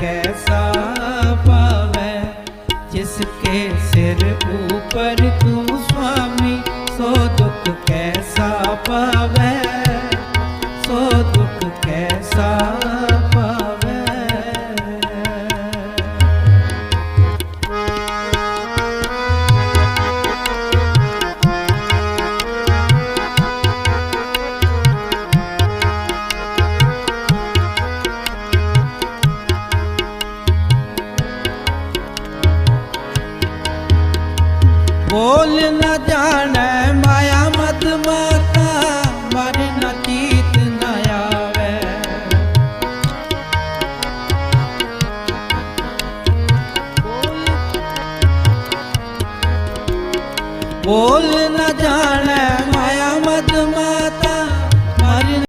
कैसा पावे जिसके सिर ऊपर तू स्वामी सो दुख कैसा पावे ਬੋਲ ਨਾ ਜਾਣੈ ਮਾਇਆ ਮਤ ਮਾਤਾ ਮਰ ਨਾ ਕੀਤ ਨਾ ਆਵੇ। ਬੋਲ ਨਾ ਜਾਣੈ